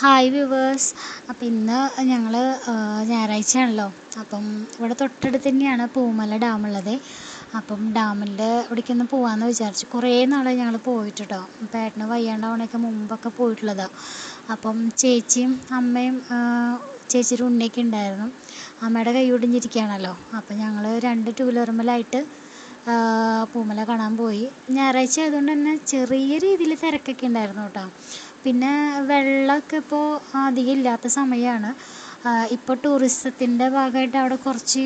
Hi viewers അപ്പം ഇന്ന് ഞങ്ങൾ ഞായറാഴ്ചയാണല്ലോ. അപ്പം ഇവിടെ തൊട്ടടുത്ത് തന്നെയാണ് പൂമല ഡാം ഉള്ളത്. അപ്പം ഡാമിന്റെ ഇവിടേക്കൊന്ന് പോകാമെന്ന് വിചാരിച്ചു. കുറേ നാളായി ഞങ്ങൾ പോയിട്ട് കേട്ടോ അപ്പം ഏട്ടന് വയ്യാണ്ടാവണേക്ക് മുമ്പൊക്കെ പോയിട്ടുള്ളതാണ് അപ്പം ചേച്ചിയും അമ്മയും ചേച്ചിയുടെ ഉണ്ണിയൊക്കെ ഉണ്ടായിരുന്നു. അമ്മയുടെ കൈ ഒടിഞ്ഞിരിക്കുകയാണല്ലോ. അപ്പം ഞങ്ങൾ രണ്ട് ടൂ വീലർമലായിട്ട് പൂമല കാണാൻ പോയി. ഞായറാഴ്ച ആയതുകൊണ്ട് തന്നെ ചെറിയ രീതിയിൽ തിരക്കൊക്കെ ഉണ്ടായിരുന്നു കേട്ടോ. പിന്നെ വെള്ളമൊക്കെ ഇപ്പോൾ അധികം ഇല്ലാത്ത സമയമാണ് ഇപ്പോൾ ടൂറിസത്തിന്റെ ഭാഗമായിട്ട് അവിടെ കുറച്ച്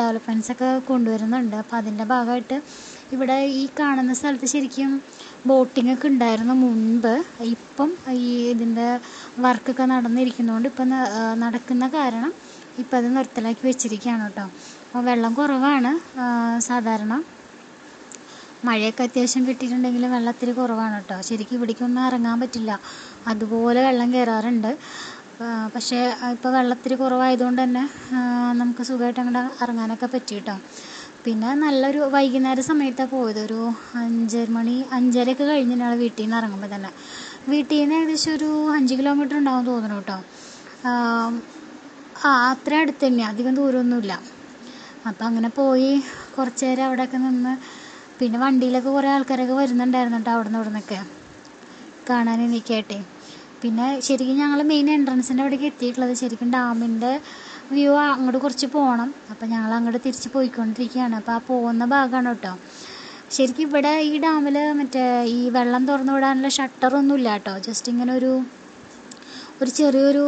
ഡെവലപ്മെന്റ്സ് ഒക്കെ കൊണ്ടുവരുന്നുണ്ട്. അപ്പോൾ അതിന്റെ ഭാഗമായിട്ട് ഇവിടെ ഈ കാണുന്ന സ്ഥലത്ത് ശരിക്കും ബോട്ടിംഗ് ഒക്കെ ഉണ്ടായിരുന്നു മുൻപ്. ഇപ്പം ഈ ഇതിന്റെ വർക്കൊക്കെ നടന്നിരിക്കുന്നതുകൊണ്ട് ഇപ്പം നടക്കുന്ന കാരണം ഇപ്പം അത് നിർത്തലാക്കി വെച്ചിരിക്കുകയാണ് കേട്ടോ. അപ്പോൾ വെള്ളം കുറവാണ് സാധാരണ. മഴയൊക്കെ അത്യാവശ്യം കിട്ടിയിട്ടുണ്ടെങ്കിൽ വെള്ളം ഇത്തിരി കുറവാണ് കേട്ടോ. ശരിക്കും ഇവിടേക്കൊന്നും ഇറങ്ങാൻ പറ്റില്ല. അതുപോലെ വെള്ളം കയറാറുണ്ട് പക്ഷേ ഇപ്പോൾ വെള്ളം ഇത്തിരി കുറവായതുകൊണ്ട് തന്നെ നമുക്ക് സുഖമായിട്ട് അങ്ങോട്ട് ഇറങ്ങാനൊക്കെ പറ്റി കേട്ടോ. പിന്നെ നല്ലൊരു വൈകുന്നേര സമയത്താണ് പോയത്. ഒരു അഞ്ചര മണി അഞ്ചരയൊക്കെ കഴിഞ്ഞ് ഞങ്ങൾ വീട്ടിൽ നിന്ന് ഇറങ്ങുമ്പോൾ തന്നെ. വീട്ടിൽ നിന്ന് ഏകദേശം ഒരു അഞ്ച് കിലോമീറ്റർ ഉണ്ടാവും തോന്നുന്നു കേട്ടോ. ആ അത്ര അടുത്ത് അധികം ദൂരമൊന്നുമില്ല. അപ്പം അങ്ങനെ പോയി കുറച്ച് നേരം അവിടെയൊക്കെ നിന്ന് പിന്നെ വണ്ടിയിലൊക്കെ കുറേ ആൾക്കാരൊക്കെ വരുന്നുണ്ടായിരുന്നു കേട്ടോ അവിടെ നിന്ന് ഇവിടെ നിന്നൊക്കെ കാണാൻ എനിക്കായിട്ടേ. പിന്നെ ശരിക്കും ഞങ്ങൾ മെയിൻ എൻട്രൻസിന്റെ അവിടേക്ക് എത്തിയിട്ടുള്ളത് ശരിക്കും ഡാമിന്റെ വ്യൂ അങ്ങോട്ട് കുറച്ച് പോകണം അപ്പോൾ ഞങ്ങൾ അങ്ങോട്ട് തിരിച്ച് പോയിക്കൊണ്ടിരിക്കുകയാണ്. അപ്പോൾ ആ പോകുന്ന ഭാഗമാണ് കേട്ടോ. ശരിക്കും ഇവിടെ ഈ ഡാമിൽ മറ്റേ ഈ വെള്ളം തുറന്നു വിടാനുള്ള ഷട്ടറൊന്നും ഇല്ല കേട്ടോ. ജസ്റ്റ് ഇങ്ങനെ ഒരു ഒരു ചെറിയൊരു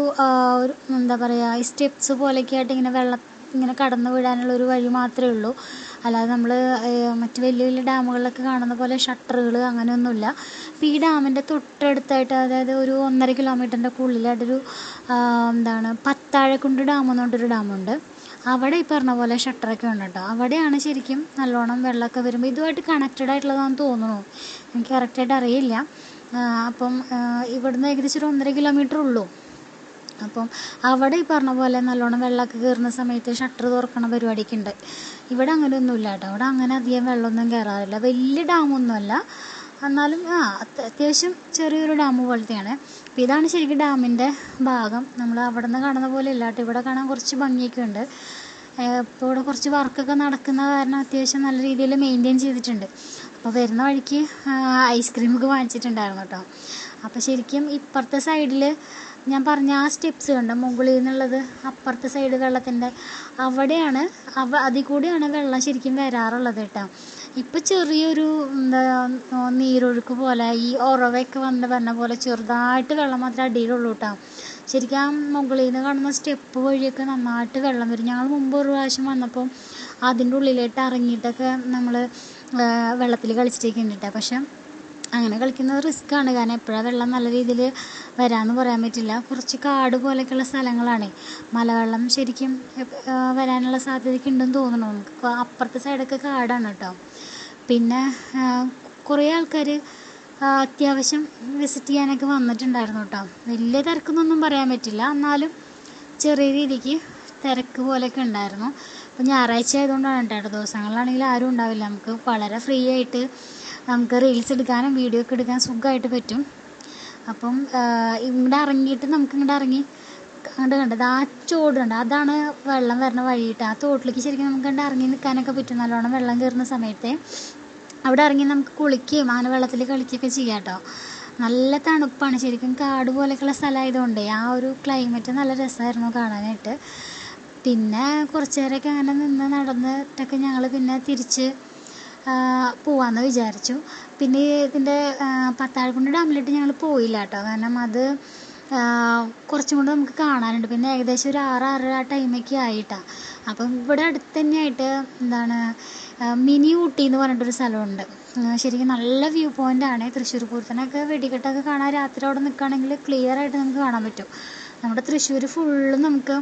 എന്താ പറയുക സ്റ്റെപ്സ് പോലെയൊക്കെ ആയിട്ട് ഇങ്ങനെ വെള്ളം ഇങ്ങനെ കടന്നു വിടാനുള്ള ഒരു വഴി മാത്രമേ ഉള്ളൂ. അല്ലാതെ നമ്മൾ മറ്റ് വലിയ വലിയ ഡാമുകളിലൊക്കെ കാണുന്ന പോലെ ഷട്ടറുകൾ അങ്ങനെയൊന്നുമില്ല. അപ്പോൾ ഈ ഡാമിന്റെ തൊട്ടടുത്തായിട്ട് അതായത് ഒരു ഒന്നര കിലോമീറ്ററിന്റെ ഉള്ളിലായിട്ടൊരു എന്താണ് പത്താഴക്കുണ്ട് ഡാം എന്ന് പറഞ്ഞിട്ടൊരു ഡാമുണ്ട്. അവിടെ ഈ പറഞ്ഞ പോലെ ഷട്ടറൊക്കെ ഉണ്ട് കേട്ടോ. അവിടെയാണ് ശരിക്കും നല്ലോണം വെള്ളമൊക്കെ വരുമ്പോൾ ഇതുമായിട്ട് കണക്റ്റഡ് ആയിട്ടുള്ളതാണെന്ന് തോന്നുന്നു. എനിക്ക് കറക്റ്റായിട്ട് അറിയില്ല. അപ്പം ഇവിടുന്ന് ഏകദേശം ഒരു ഒന്നര കിലോമീറ്റർ ഉള്ളൂ. അപ്പം അവിടെ ഈ പറഞ്ഞ പോലെ നല്ലോണം വെള്ളമൊക്കെ കയറുന്ന സമയത്ത് ഷട്ടർ തുറക്കണ പരിപാടിയൊക്കെ ഉണ്ട് ഇവിടെ അങ്ങനെ ഒന്നുമില്ല കേട്ടോ. അവിടെ അങ്ങനെ അധികം വെള്ളമൊന്നും കയറാറില്ല. വലിയ ഡാമൊന്നുമല്ല എന്നാലും ആ അത്യാവശ്യം ചെറിയൊരു ഡാം പോലത്തെയാണ്. അപ്പോൾ ഇതാണ് ശരിക്കും ഡാമിന്റെ ഭാഗം. നമ്മൾ അവിടെ നിന്ന് കാണുന്ന പോലെ ഇല്ല കേട്ടോ. ഇവിടെ കാണാൻ കുറച്ച് ഭംഗിയൊക്കെ ഉണ്ട്. ഇപ്പോൾ ഇവിടെ കുറച്ച് വർക്കൊക്കെ നടക്കുന്ന കാരണം അത്യാവശ്യം നല്ല രീതിയിൽ മെയിന്റെയിൻ ചെയ്തിട്ടുണ്ട്. അപ്പോൾ വരുന്ന വഴിക്ക് ഐസ്ക്രീമൊക്കെ വാങ്ങിച്ചിട്ടുണ്ടായിരുന്നു കേട്ടോ. അപ്പോൾ ശരിക്കും ഇപ്പുറത്തെ സൈഡിൽ ഞാൻ പറഞ്ഞ ആ സ്റ്റെപ്സ് കണ്ടോ? മുകളിൽ നിന്നുള്ളത് അപ്പുറത്തെ സൈഡ് വെള്ളത്തിന്റെ അവിടെയാണ് അവ അതിൽ കൂടിയാണ് വെള്ളം ശരിക്കും വരാറുള്ളത് കേട്ടോ. ഇപ്പം ചെറിയൊരു എന്താ നീരൊഴുക്ക് പോലെ ഈ ഉറവയൊക്കെ വന്ന് പറഞ്ഞ പോലെ ചെറുതായിട്ട് വെള്ളം മാത്രമേ അടിയിലുള്ളൂ കേട്ടോ. ശരിക്കും ആ മുകളിൽ നിന്ന് കാണുന്ന സ്റ്റെപ്പ് വഴിയൊക്കെ നന്നായിട്ട് വെള്ളം വരും. ഞങ്ങൾ മുമ്പ് ഒരു പ്രാവശ്യം വന്നപ്പോൾ അതിന്റെ ഉള്ളിലേട്ട് ഇറങ്ങിയിട്ടൊക്കെ നമ്മൾ വെള്ളത്തിൽ കളിച്ചിട്ടൊക്കെ ഉണ്ട് കേട്ടോ പക്ഷെ അങ്ങനെ കളിക്കുന്നത് ആണ്. കാരണം എപ്പോഴാണ് വെള്ളം നല്ല രീതിയിൽ വരാമെന്ന് പറയാൻ പറ്റില്ല. കുറച്ച് കാട് പോലെയൊക്കെയുള്ള സ്ഥലങ്ങളാണ്. മലവെള്ളം ശരിക്കും വരാനുള്ള സാധ്യതയൊക്കെ ഉണ്ടെന്ന് തോന്നുന്നു. നമുക്ക് അപ്പുറത്തെ സൈഡൊക്കെ കാടാണ് കേട്ടോ. പിന്നെ കുറേ ആൾക്കാർ അത്യാവശ്യം വിസിറ്റ് ചെയ്യാനൊക്കെ വന്നിട്ടുണ്ടായിരുന്നു കേട്ടോ. വലിയ തിരക്കെന്നൊന്നും പറയാൻ പറ്റില്ല. എന്നാലും ചെറിയ രീതിക്ക് തിരക്ക് പോലെയൊക്കെ ഉണ്ടായിരുന്നു. അപ്പോൾ ഞായറാഴ്ച ആയതുകൊണ്ടാണ് കേട്ടോ. ദിവസങ്ങളിലാണെങ്കിൽ ആരും ഉണ്ടാവില്ല. നമുക്ക് വളരെ ഫ്രീ ആയിട്ട് നമുക്ക് റീൽസ് എടുക്കാനും വീഡിയോ ഒക്കെ എടുക്കാൻ സുഖമായിട്ട് പറ്റും. അപ്പം ഇങ്ങോട്ട് ഇറങ്ങിയിട്ട് നമുക്ക് ഇങ്ങോട്ട് ഇറങ്ങി അങ്ങോട്ട് കണ്ടത് ആ ചോട് കണ്ട അതാണ് വെള്ളം വരുന്ന വഴിയിട്ട് ആ തോട്ടിലേക്ക് ശരിക്കും നമുക്ക് കണ്ട് ഇറങ്ങി നിൽക്കാനൊക്കെ പറ്റും. നല്ലോണം വെള്ളം കയറുന്ന സമയത്തെ. അവിടെ ഇറങ്ങി നമുക്ക് കുളിക്കുകയും അങ്ങനെ വെള്ളത്തിൽ കളിക്കുകയൊക്കെ ചെയ്യാം കേട്ടോ. നല്ല തണുപ്പാണ്. ശരിക്കും കാട് പോലെയൊക്കെയുള്ള സ്ഥലമായതുകൊണ്ട് ആ ഒരു ക്ലൈമറ്റ് നല്ല രസമായിരുന്നു കാണാനായിട്ട്. പിന്നെ കുറച്ച് നേരമൊക്കെ അങ്ങനെ നിന്ന് നടന്നിട്ടൊക്കെ ഞങ്ങൾ പിന്നെ തിരിച്ച് പോവാമെന്ന് വിചാരിച്ചു. പിന്നെ ഇതിന്റെ പത്താഴക്കുണ്ട് ഡാമിലോട്ട് ഞങ്ങൾ പോയില്ല കേട്ടോ കാരണം അത് കുറച്ചും കൂടെ നമുക്ക് കാണാനുണ്ട്. പിന്നെ ഏകദേശം ഒരു ആറ് ആറര ആ ടൈമൊക്കെ ആയിട്ടാണ് അപ്പം ഇവിടെ അടുത്ത് തന്നെയായിട്ട് എന്താണ് മിനി ഊട്ടി എന്ന് പറഞ്ഞിട്ടൊരു സ്ഥലമുണ്ട്. ശരിക്കും നല്ല വ്യൂ പോയിന്റ് ആണ്. തൃശ്ശൂർ പൂരത്തിനൊക്കെ വെടിക്കെട്ടൊക്കെ കാണാൻ രാത്രി അവിടെ നിൽക്കുകയാണെങ്കിൽ ക്ലിയർ ആയിട്ട് നമുക്ക് കാണാൻ പറ്റും. നമ്മുടെ തൃശ്ശൂർ ഫുള്ളും നമുക്ക്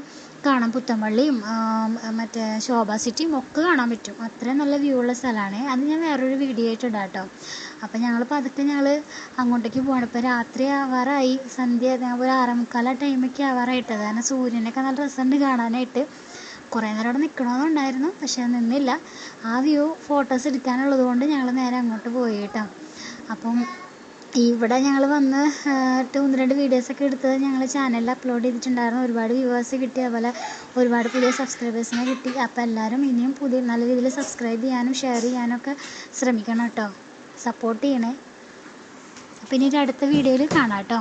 കാണാം. പുത്തൻപള്ളിയും മറ്റേ ശോഭ സിറ്റിയും ഒക്കെ കാണാൻ പറ്റും. അത്രയും നല്ല വ്യൂ ഉള്ള സ്ഥലമാണ്. അത് ഞാൻ വേറൊരു വീഡിയോ ആയിട്ട് ഇടാം കേട്ടോ. അപ്പം ഞങ്ങൾ പതുക്കെ ഞങ്ങൾ അങ്ങോട്ടേക്ക് പോകണം ഇപ്പോൾ രാത്രി ആവാറായി. സന്ധ്യ ഒരു ആറേ മുക്കാൽ ആ ടൈമൊക്കെ ആവാറായിട്ട്. കാരണം സൂര്യനൊക്കെ നല്ല രസമുണ്ട് കാണാനായിട്ട്. കുറേ നേരം അവിടെ നിൽക്കണമെന്നുണ്ടായിരുന്നു പക്ഷേ നിന്നില്ല. ആ വ്യൂ ഫോട്ടോസ് എടുക്കാനുള്ളത് കൊണ്ട് ഞങ്ങൾ നേരെ അങ്ങോട്ട് പോയി കേട്ടോ. അപ്പം ഇവിടെ ഞങ്ങൾ വന്ന് ഇട്ട് ഒന്ന് രണ്ട് വീഡിയോസ് ഒക്കെ എടുത്തത് ഞങ്ങൾ ചാനലിൽ അപ്ലോഡ് ചെയ്തിട്ടുണ്ടായിരുന്നു. ഒരുപാട് വ്യൂവേഴ്സ് കിട്ടി അതുപോലെ ഒരുപാട് പുതിയ സബ്സ്ക്രൈബേഴ്സിനെ കിട്ടി. അപ്പോൾ എല്ലാവരും ഇനിയും പുതിയ നല്ല രീതിയിൽ സബ്സ്ക്രൈബ് ചെയ്യാനും ഷെയർ ചെയ്യാനൊക്കെ ശ്രമിക്കണം കേട്ടോ. സപ്പോർട്ട് ചെയ്യണേ. അപ്പോൾ ഇനി ഒരു അടുത്ത വീഡിയോയിൽ കാണാം കേട്ടോ.